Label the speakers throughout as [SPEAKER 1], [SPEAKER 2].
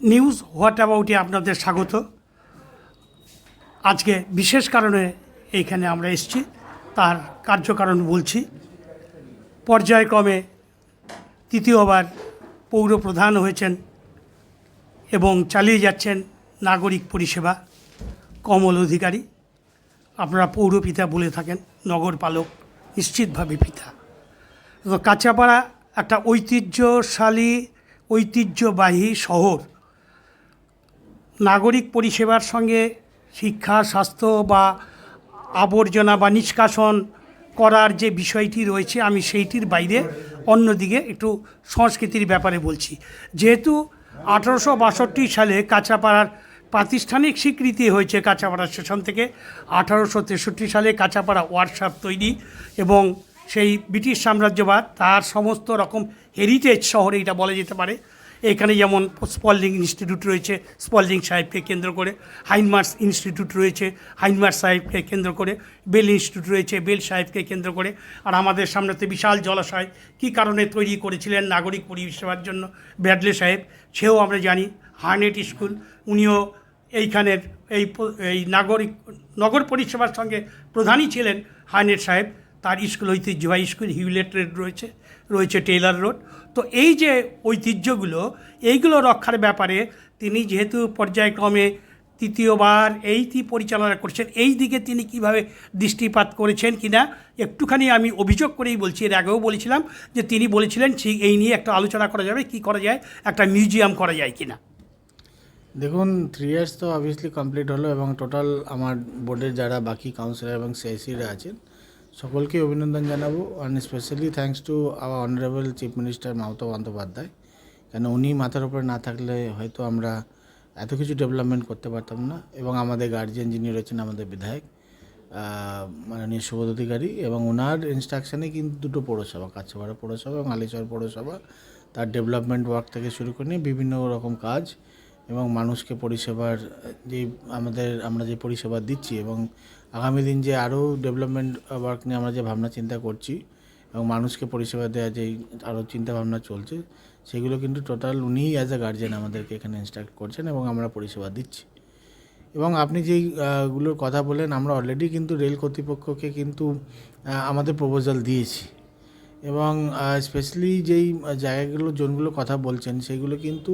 [SPEAKER 1] News, what অ্যাবাউটে আপনাদের স্বাগত। আজকে বিশেষ কারণে এইখানে আমরা এসছি, তার কার্যকারণ বলছি। পর্যায়ক্রমে তৃতীয়বার পৌর প্রধান হয়েছেন এবং চালিয়ে যাচ্ছেন নাগরিক পরিষেবা, কমল অধিকারী। আপনারা পৌরপিতা বলে থাকেন নগরপালক নিশ্চিতভাবে পিতা। তো কাঁচাপাড়া একটা ঐতিহ্যশালী, ঐতিহ্যবাহী শহর নাগরিক পরিষেবার সঙ্গে শিক্ষা, স্বাস্থ্য বা আবর্জনা বা নিষ্কাশন করার যে বিষয়টি রয়েছে, আমি সেইটির বাইরে অন্যদিকে একটু সংস্কৃতির ব্যাপারে বলছি। যেহেতু আঠারোশো বাষট্টি সালে কাঁচাপাড়ার প্রাতিষ্ঠানিক স্বীকৃতি হয়েছে কাঁচাপাড়া স্টেশন থেকে, আঠারোশো তেষট্টি সালে কাঁচাপাড়া ওয়ার্কশপ তৈরি এবং সেই ব্রিটিশ সাম্রাজ্যবাদ, তার সমস্ত রকম হেরিটেজ শহরে এটা বলা যেতে পারে এখানে যেমন স্পল্ডিং ইনস্টিটিউট রয়েছে স্পল্ডিং সাহেবকে কেন্দ্র করে, হাইনমার্স ইনস্টিটিউট রয়েছে, হাইনমার্স সাহেবকে কেন্দ্র করে, বেল ইনস্টিটিউট রয়েছে, বেল সাহেবকে কেন্দ্র করে, আর আমাদের সামনেতে বিশাল জলাশয়, কী কারণে তৈরি করেছিলেন নাগরিক পরিষেবার জন্য ব্যাডলে সাহেব, সেও আমরা জানি, হার্নেট স্কুল, উনিও এইখানের এই এই নাগরিক, নগর পরিষেবার সঙ্গে প্রধানই ছিলেন হার্নেট সাহেব তার স্কুল ঐতিহ্যবাহী স্কুল হিউলেট রোড রয়েছে রয়েছে টেইলার রোড। তো এই যে ঐতিহ্যগুলো, এইগুলো রক্ষার ব্যাপারে তিনি যেহেতু পর্যায়ক্রমে তৃতীয়বার এইটি পরিচালনা করছেন, এই দিকে তিনি কীভাবে দৃষ্টিপাত করেছেন কিনা, একটুখানি আমি অভিযোগ করেই বলছি, এর আগেও বলেছিলাম যে তিনি বলেছিলেন ঠিক এই নিয়ে একটা আলোচনা করা যাবে, কি করা যায়, একটা মিউজিয়াম করা যায় কিনা?
[SPEAKER 2] দেখুন থ্রি ইয়ার্স তো অবভিয়াসলি কমপ্লিট হলো এবং টোটাল আমার বোর্ডের যারা বাকি কাউন্সিলর এবং সিআইসিরা আছেন সকলকে অভিনন্দন জানাব and specially thanks to our honourable chief minister Mamata Bandyopadhyay কেন উনি মাথার উপরে না থাকলে হয়তো আমরা এত কিছু ডেভেলপমেন্ট করতে পারতাম না, এবং আমাদের গার্জিয়ান যিনি রয়েছেন আমাদের বিধায়ক মাননীয় সুবোধ অধিকারী, এবং ওনার ইনস্ট্রাকশনে কিন্তু দুটো পৌরসভা, কাছাপাড়া পৌরসভা এবং আলিচর পৌরসভা, তার ডেভেলপমেন্ট ওয়ার্ক থেকে শুরু করে নিয়ে বিভিন্ন রকম কাজ এবং মানুষকে পরিষেবার যে আমাদের আমরা যে পরিষেবা দিচ্ছি এবং আগামী দিন যে আরও ডেভেলপমেন্ট ওয়ার্ক নিয়ে আমরা যে ভাবনা চিন্তা করছি এবং মানুষকে পরিষেবা দেওয়া যে আরও চিন্তা ভাবনা চলছে সেগুলো কিন্তু টোটাল উনিই অ্যাজ এ গার্জেন আমাদেরকে এখানে ইনস্ট্রাক্ট করছেন এবং আমরা পরিষেবা দিচ্ছি। এবং আপনি যেই আহ, গুলোর কথা বললেন আমরা অলরেডি কিন্তু রেল কর্তৃপক্ষকে কিন্তু আমাদের প্রপোজাল দিয়েছি। এবং স্পেশালি যেই জায়গাগুলো জোনগুলো কথা বলছেন, সেগুলো কিন্তু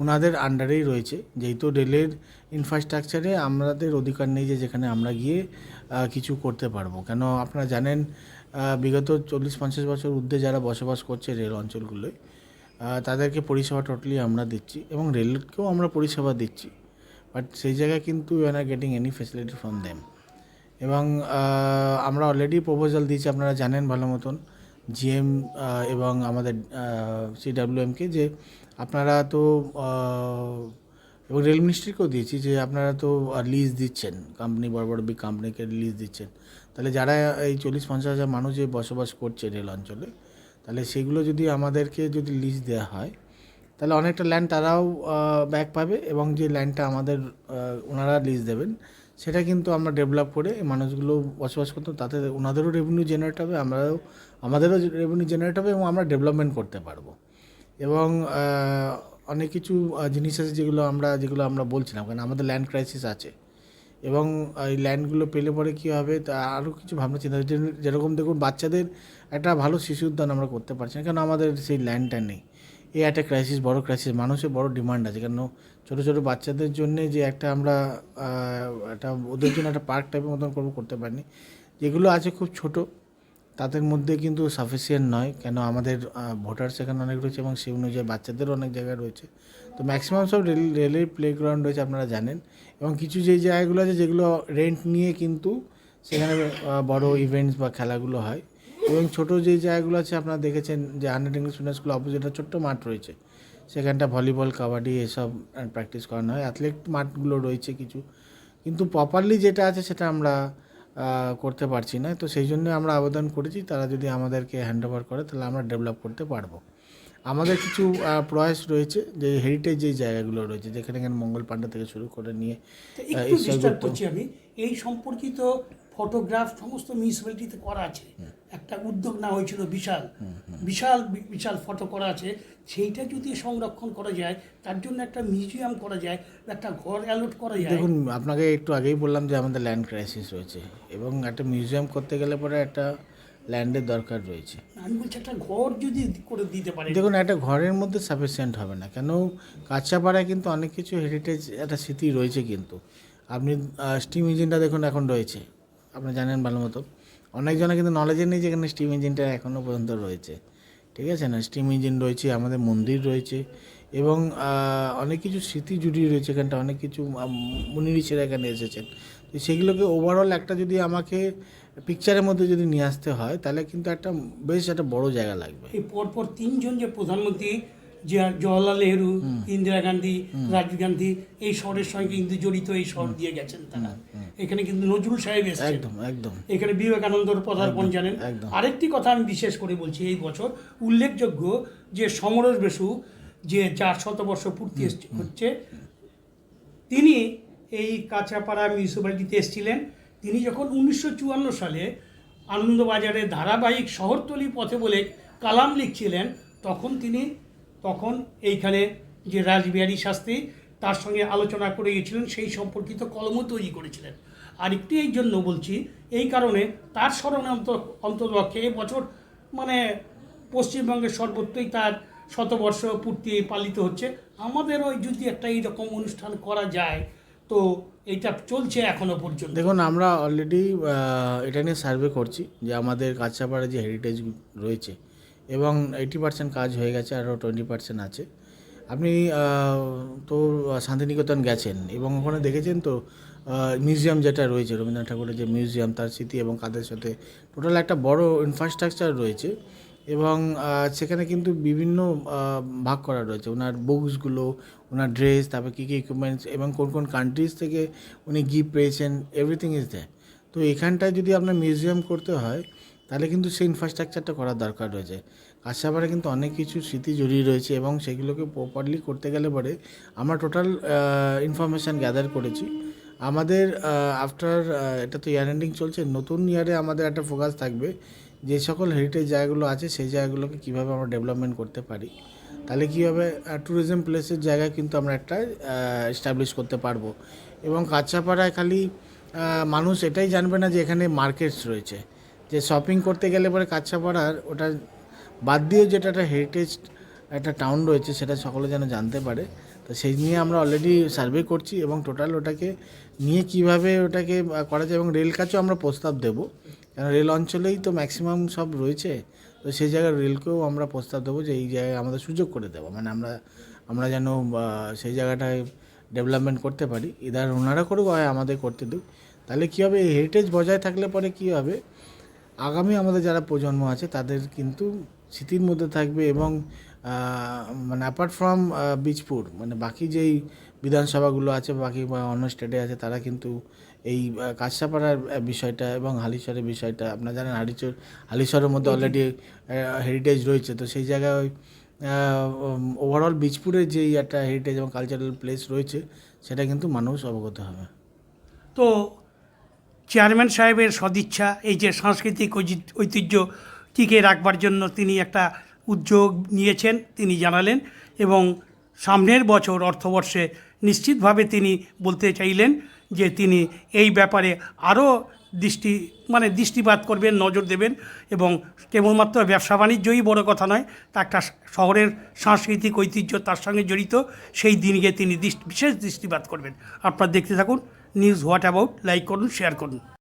[SPEAKER 2] ওনাদের আন্ডারেই রয়েছে। যেহেতু রেলের ইনফ্রাস্ট্রাকচারে আমাদের অধিকার নেই যে যেখানে আমরা গিয়ে কিছু করতে পারব। কেন আপনারা জানেন বিগত চল্লিশ, পঞ্চাশ বছর ঊর্ধ্বে যারা বসবাস করছে রেল অঞ্চলগুলোয় তাদেরকে পরিষেবা টোটালি আমরা দিচ্ছি এবং রেলকেও আমরা পরিষেবা দিচ্ছি। বাট সেই জায়গায় কিন্তু you are getting any facility from them এবং আমরা অলরেডি প্রপোজাল দিয়েছি, আপনারা জানেন ভালো মতন। জিএম এবং আমাদের সিডাব্লিউএমকে যে আপনারা তো এবং রেল মিনিস্ট্রিকেও দিয়েছি যে আপনারা তো লিজ দিচ্ছেন কোম্পানি বড় বড় বিগ কোম্পানিকে লিজ দিচ্ছেন। তাহলে যারা এই চল্লিশ পঞ্চাশ হাজার মানুষ যে বসবাস করছে রেল অঞ্চলে, তাহলে সেগুলো যদি আমাদেরকে যদি লিজ দেওয়া হয়, তাহলে অনেকটা ল্যান্ড তারাও ব্যাক পাবে এবং যে ল্যান্ডটা আমাদের ওনারা লিজ দেবেন, সেটা কিন্তু আমরা ডেভেলপ করে মানুষগুলো বসবাস করতো তাতে ওনাদেরও রেভিনিউ জেনারেট হবে, আমরাও আমাদেরও রেভিনিউ জেনারেট হবে এবং আমরা ডেভেলপমেন্ট করতে পারব। এবং অনেক কিছু জিনিস আছে যেগুলো আমরা যেগুলো আমরা বলছিলাম কারণ আমাদের ল্যান্ড ক্রাইসিস আছে। এবং এই ল্যান্ডগুলো পেলে পরে কী হবে, তা আরও কিছু ভাবনা চিন্তা যেরকম দেখুন বাচ্চাদের একটা ভালো শিশু উদ্যান আমরা করতে পারছি না কারণ আমাদের সেই ল্যান্ডটা নেই। এই একটা ক্রাইসিস বড় ক্রাইসিস মানুষের বড় ডিমান্ড আছে, কেন ছোটো ছোটো বাচ্চাদের জন্যে যে একটা আমরা একটা, ওদের জন্য একটা পার্ক টাইপের মতন করব, করতে পারিনি। যেগুলো আছে খুব ছোট তাদের মধ্যে কিন্তু সাফিসিয়েন্ট নয়। কেন আমাদের ভোটার সেখানে অনেক রয়েছে এবং সেই অনুযায়ী বাচ্চাদেরও অনেক জায়গায় রয়েছে। তো ম্যাক্সিমাম সব রেল, রেলের প্লেগ্রাউন্ড রয়েছে আপনারা জানেন। এবং কিছু যেই জায়গাগুলো আছে যেগুলো রেন্ট নিয়ে কিন্তু সেখানে বড় ইভেন্টস বা খেলাগুলো হয়। এবং ছোট যে জায়গাগুলো আছে আপনারা দেখেছেন যে হান্ড্রেড ইংলিশ মিডিয়াম স্কুল ছোট্ট মাঠ রয়েছে। সেখানটা ভলিবল কাবাডি এসব প্র্যাকটিস করানো হয়। অ্যাথলেট মাঠগুলো রয়েছে কিছু। কিন্তু প্রপারলি যেটা আছে সেটা আমরা করতে পারছি না। তো সেই জন্য আমরা আবেদন করেছি তারা যদি আমাদেরকে হ্যান্ড ওভার করে তাহলে আমরা ডেভেলপ করতে পারব। আমাদের কিছু প্রয়াস রয়েছে যে হেরিটেজ যে জায়গাগুলো রয়েছে যেখানে এখানে মঙ্গল পাণ্ডা থেকে শুরু করে নিয়ে
[SPEAKER 1] করছি আমি। এই সম্পর্কিত ফটোগ্রাফ সমস্ত মিউনিসিপ্যালিটিতে করা আছে। একটা উদ্যোগ না হয়েছিল বিশাল। বিশাল বিশাল ফটো করা আছে। সেইটা যদি সংরক্ষণ করা যায় তার জন্য একটা মিউজিয়াম করা যায় একটা ঘর অ্যালট করা যায়।
[SPEAKER 2] দেখুন আপনাকে একটু আগেই বললাম যে আমাদের ল্যান্ড ক্রাইসিস রয়েছে এবং একটা মিউজিয়াম করতে গেলে পরে একটা ল্যান্ডের দরকার রয়েছে।
[SPEAKER 1] আমি বলছি একটা ঘর যদি করে দিতে পারে
[SPEAKER 2] দেখুন একটা ঘরের মধ্যে সাফিসিয়েন্ট হবে না। কেন? কাঁচাপাড়ায় কিন্তু অনেক কিছু হেরিটেজ একটা স্মৃতি রয়েছে কিন্তু। আপনি স্টিম ইঞ্জিনটা দেখুন এখন রয়েছে। আপনি জানেন ভালো মতো। অনেকজনে কিন্তু নলেজে নেই যে এখানে স্টিম ইঞ্জিনটা এখনও পর্যন্ত রয়েছে। ঠিক আছে? না স্টিম ইঞ্জিন রয়েছে, আমাদের মন্দির রয়েছে এবং অনেক কিছু স্মৃতি জুড়িয়ে রয়েছে এখানটা, অনেক কিছু মুনি ঋষিরা এখানে এসেছেন। তো সেগুলোকে ওভারঅল একটা যদি আমাকে পিকচারের মধ্যে যদি নিয়ে আসতে হয়, তাহলে কিন্তু একটা বেশ একটা বড় জায়গা লাগবে।
[SPEAKER 1] এই পরপর তিনজন যে প্রধানমন্ত্রী জওয়াহরলাল নেহরু ইন্দিরা গান্ধী রাজীব গান্ধী এই শহরের সঙ্গে কিন্তু জড়িত এই শহর দিয়ে গেছেন তারা। এখানে কিন্তু নজরুল সাহেব এসেছেন।
[SPEAKER 2] একদম একদম।
[SPEAKER 1] এখানে বিবেকানন্দর পদার্পণ জানেন। আরেকটি কথা আমি বিশেষ করে বলছি এই বছর উল্লেখযোগ্য যে সমরস বেশু যে চার শতবর্ষ পূর্তি হচ্ছে তিনি এই কাঁচাপাড়া মিউনিসিপ্যালিটিতে এসেছিলেন। তিনি যখন উনিশশো চুয়ান্ন সালে আনন্দবাজারে ধারাবাহিক শহরতলি পথে বলে কালাম লিখছিলেন তখন তিনি তখন এইখানে যে রাসবিহারী শাস্ত্রী তার সঙ্গে আলোচনা করে গিয়েছিলেন, সেই সম্পর্কিত কলমও তৈরি করেছিলেন। আর একটি এই জন্য বলছি, এই কারণে তার স্মরণে অন্ত, অন্ততপক্ষে এবছর মানে পশ্চিমবঙ্গের সর্বত্রই তার শতবর্ষ পূর্তি পালিত হচ্ছে। আমাদেরও যদি একটা এইরকম অনুষ্ঠান করা যায়, তো এটা চলছে এখনও পর্যন্ত।
[SPEAKER 2] দেখুন, আমরা অলরেডি এটা নিয়ে সার্ভে করছি যে আমাদের কাছাপাড়া যে হেরিটেজ রয়েছে এবং এইটি পার্সেন্ট কাজ হয়ে গেছে আরও টোয়েন্টি পার্সেন্ট আছে। আপনি তো শান্তিনিকেতন গেছেন এবং ওখানে দেখেছেন তো মিউজিয়াম যেটা রয়েছে, রবীন্দ্রনাথ ঠাকুরের যে মিউজিয়াম তার স্মৃতি এবং কাদের সাথে টোটাল একটা বড় ইনফ্রাস্ট্রাকচার রয়েছে এবং সেখানে কিন্তু বিভিন্ন ভাগ করা রয়েছে। ওনার বুকসগুলো ওনার ড্রেস তারপর কী কী ইকুইপমেন্টস এবং কোন কোন কান্ট্রিজ থেকে উনি গিফট পেয়েছেন এভরিথিং ইজ দেয় তো এখানটায় যদি আপনার মিউজিয়াম করতে হয় তাহলে কিন্তু সেই ইনফ্রাস্ট্রাকচারটা করার দরকার রয়েছে। কাছাপাড়ে কিন্তু অনেক কিছু স্মৃতি জড়িয়ে রয়েছে এবং সেগুলোকে প্রপারলি করতে গেলে পরে আমরা টোটাল ইনফরমেশান গ্যাদার করেছি। আমাদের আফটার এটা তো ইয়ার এন্ডিং চলছে, নতুন ইয়ারে আমাদের একটা ফোকাস থাকবে যে সকল হেরিটেজ জায়গাগুলো আছে, সেই জায়গাগুলোকে কীভাবে আমরা ডেভেলপমেন্ট করতে পারি। তাহলে কী হবে? ট্যুরিজম প্লেসের জায়গা কিন্তু আমরা একটা এস্টাবলিশ করতে পারব। এবং কাঁচাপাড়ায় খালি মানুষ এটাই জানবে না যে এখানে মার্কেটস রয়েছে। যে শপিং করতে গেলে পরে কাঁচাপাড়ার ওটা বাদ দিয়েও যেটা একটা হেরিটেজ একটা টাউন রয়েছে সেটা সকলে যেন জানতে পারে। তো সেই নিয়ে আমরা অলরেডি সার্ভে করছি এবং টোটাল ওটাকে নিয়ে কীভাবে ওটাকে করা যায় এবং রেল কাছেও আমরা প্রস্তাব দেবো। কারণ রেল অঞ্চলেই তো ম্যাক্সিমাম সব রয়েছে, তো সেই জায়গায় রেলকেও আমরা প্রস্তাব দেবো যে এই জায়গায় আমাদের সুযোগ করে দেবো। মানে আমরা আমরা যেন সেই জায়গাটায় ডেভেলপমেন্ট করতে পারি। ইদার ওনারা করুক হয় আমাদের করতে দিক। তাহলে কী হবে? এই হেরিটেজ বজায় থাকলে পরে কী হবে? আগামী আমাদের যারা প্রজন্ম আছে তাদের কিন্তু স্মৃতির মধ্যে থাকবে এবং মানে অ্যাপার্ট ফ্রম বীজপুর মানে বাকি যেই বিধানসভাগুলো আছে বাকি বা অন্য স্টেটে আছে তারা কিন্তু এই আহ, কাছাপাড়ার বিষয়টা এবং হালিশহরের বিষয়টা আপনারা জানেন হালিচর হালিশহরের মধ্যে অলরেডি হেরিটেজ রয়েছে। তো সেই জায়গায় ওই ওভারঅল বীজপুরের যেই একটা হেরিটেজ এবং কালচারাল প্লেস রয়েছে সেটা কিন্তু মানুষ অবগত হবে।
[SPEAKER 1] তো চেয়ারম্যান সাহেবের সদিচ্ছা, এই যে সাংস্কৃতিক ঐতিহ্য টিকে রাখবার জন্য তিনি একটা উদ্যোগ নিয়েছেন, তিনি জানালেন এবং সামনের বছর অর্থবর্ষে নিশ্চিতভাবে তিনি বলতে চাইলেন যে তিনি এই ব্যাপারে আরও দৃষ্টি মানে দৃষ্টিপাত করবেন, নজর দেবেন এবং কেবলমাত্র ব্যবসা বাণিজ্যই বড় কথা নয়, তা একটা শহরের সাংস্কৃতিক ঐতিহ্য তার সঙ্গে জড়িত, সেই দিনকে তিনি বিশেষ দৃষ্টিপাত করবেন। আপনারা দেখতে থাকুন নিউজ হোয়াট অ্যাবাউট লাইক করুন শেয়ার করুন।